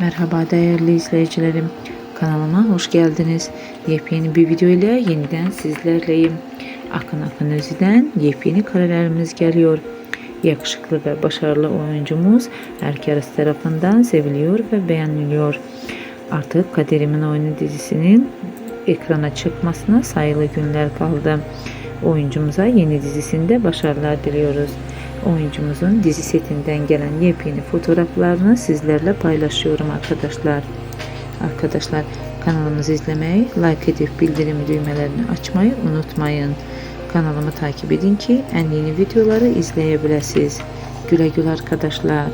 Merhaba değerli izleyicilerim. Kanalıma hoş geldiniz. Yepyeni bir video ile yeniden sizlerleyim. Akın Akın Özü'den yepyeni karelerimiz geliyor. Yakışıklı ve başarılı oyuncumuz herkes tarafından seviliyor ve beğeniliyor. Artık Kaderimin Oyunu dizisinin ekrana çıkmasına sayılı günler kaldı. Oyuncumuza yeni dizisinde başarılar diliyoruz. Oyuncumuzun dizi setinden gelen yepyeni fotoğraflarını sizlerle paylaşıyorum arkadaşlar. Arkadaşlar kanalımızı izlemeyi, like edip bildirim düğmelerini açmayı unutmayın. Kanalımı takip edin ki en yeni videoları izleyebilirsiniz. Güle güle arkadaşlar.